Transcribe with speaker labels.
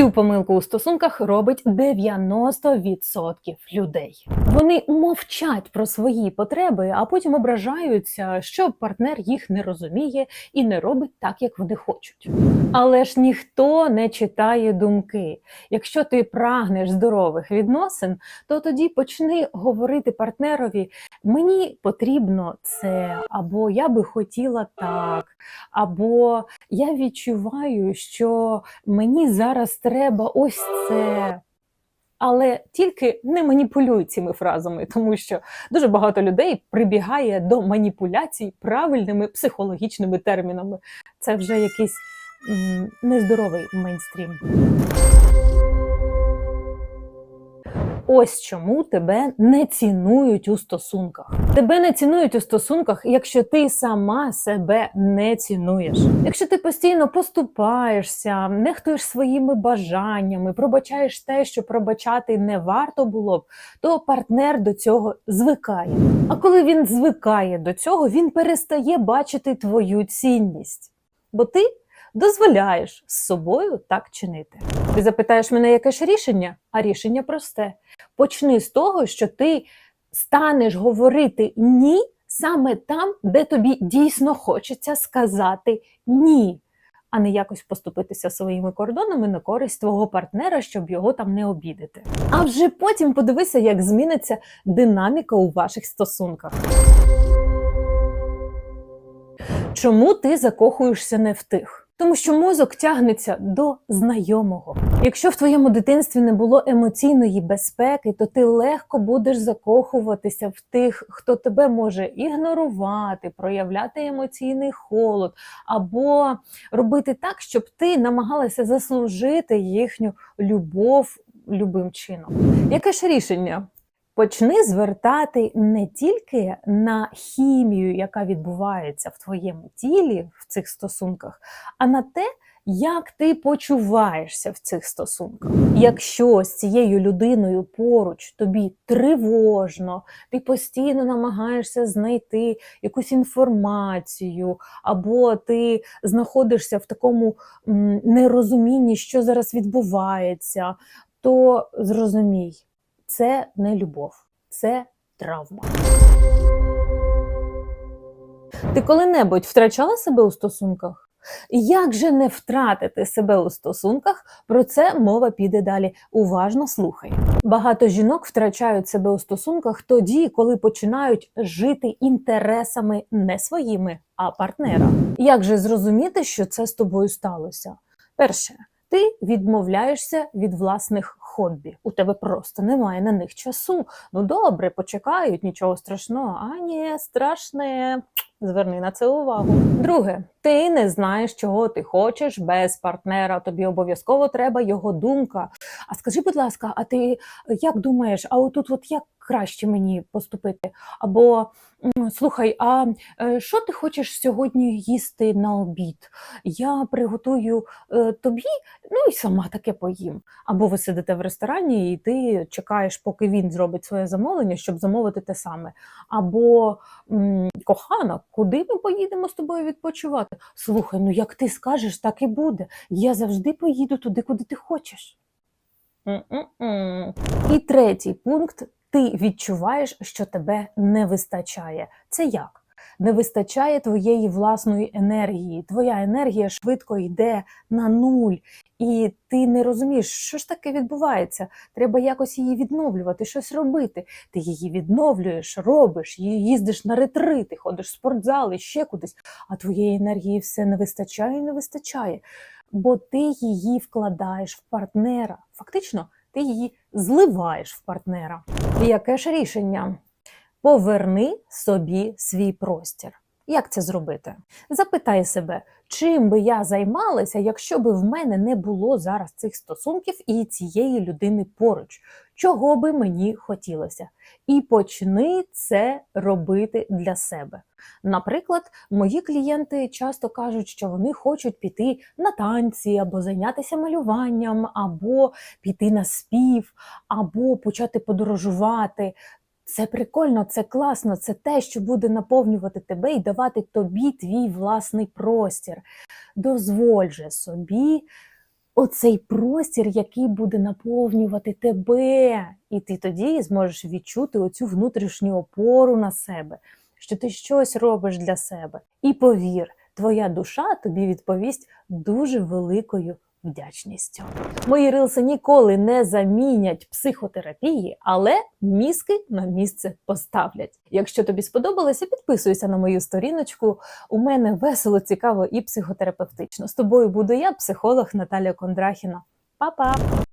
Speaker 1: Цю помилку у стосунках робить 90% людей. Вони мовчать про свої потреби, а потім ображаються, що партнер їх не розуміє і не робить так, як вони хочуть. Але ж ніхто не читає думки. Якщо ти прагнеш здорових відносин, то тоді почни говорити партнерові: мені потрібно це, або я би хотіла так, або я відчуваю, що мені зараз треба ось це. Але тільки не маніпулюй цими фразами, тому що дуже багато людей прибігає до маніпуляцій правильними психологічними термінами. Це вже якийсь м, нездоровий мейнстрім. Ось чому тебе не цінують у стосунках. Тебе не цінують у стосунках, якщо ти сама себе не цінуєш. Якщо ти постійно поступаєшся, нехтуєш своїми бажаннями, пробачаєш те, що пробачати не варто було б, то партнер до цього звикає. А коли він звикає до цього, він перестає бачити твою цінність. Бо ти дозволяєш з собою так чинити. Ти запитаєш мене, яке ж рішення? А рішення просте. Почни з того, що ти станеш говорити ні саме там, де тобі дійсно хочеться сказати ні, а не якось поступитися своїми кордонами на користь твого партнера, щоб його там не обідати. А вже потім подивися, як зміниться динаміка у ваших стосунках. Чому ти закохуєшся не в тих? Тому що мозок тягнеться до знайомого. Якщо в твоєму дитинстві не було емоційної безпеки, то ти легко будеш закохуватися в тих, хто тебе може ігнорувати, проявляти емоційний холод, або робити так, щоб ти намагалася заслужити їхню любов любим чином. Яке ж рішення? Почни звертати не тільки на хімію, яка відбувається в твоєму тілі в цих стосунках, а на те, як ти почуваєшся в цих стосунках. Якщо з цією людиною поруч тобі тривожно, ти постійно намагаєшся знайти якусь інформацію, або ти знаходишся в такому нерозумінні, що зараз відбувається, то зрозумій це не любов, це травма. Ти коли-небудь втрачала себе у стосунках? Як же не втратити себе у стосунках? Про це мова піде далі. Уважно слухай. Багато жінок втрачають себе у стосунках тоді, коли починають жити інтересами не своїми, а партнера. Як же зрозуміти, що це з тобою сталося? Перше, ти відмовляєшся від власних хобі. У тебе просто немає на них часу. Ну добре, почекають, нічого страшного. А ні, страшне. Зверни на це увагу. Друге, ти не знаєш, чого ти хочеш без партнера. Тобі обов'язково треба його думка. А скажи, будь ласка, а ти як думаєш, а отут от як краще мені поступити? Або слухай, а е, що ти хочеш сьогодні їсти на обід? Я приготую е, тобі, ну і сама таке поїм. Або ви сидите в ресторані, і ти чекаєш, поки він зробить своє замовлення, щоб замовити те саме. Або кохана, куди ми поїдемо з тобою відпочивати? Слухай, ну як ти скажеш, так і буде. Я завжди поїду туди, куди ти хочеш. І третій пункт: ти відчуваєш, що тебе не вистачає. Це як? Не вистачає твоєї власної енергії. Твоя енергія швидко йде на нуль, і ти не розумієш, що ж таке відбувається. Треба якось її відновлювати, щось робити. Ти її відновлюєш, робиш, їздиш на ретрити, ходиш в спортзал і ще кудись, а твоєї енергії все не вистачає і не вистачає. Бо ти її вкладаєш в партнера. Фактично, ти її зливаєш в партнера. Яке ж рішення? Поверни собі свій простір. Як це зробити? Запитай себе, чим би я займалася, якщо би в мене не було зараз цих стосунків і цієї людини поруч, чого би мені хотілося? І почни це робити для себе. Наприклад, мої клієнти часто кажуть, що вони хочуть піти на танці, або зайнятися малюванням, або піти на спів, або почати подорожувати. Це прикольно, це класно, це те, що буде наповнювати тебе і давати тобі твій власний простір. Дозволь же собі оцей простір, який буде наповнювати тебе. І ти тоді зможеш відчути оцю внутрішню опору на себе, що ти щось робиш для себе. І повір, твоя душа тобі відповість дуже великою вдячністю. Мої рилси ніколи не замінять психотерапії, але мізки на місце поставлять. Якщо тобі сподобалося, підписуйся на мою сторіночку. У мене весело, цікаво і психотерапевтично. З тобою буду я, психолог Наталя Кондрахіна. Па-па!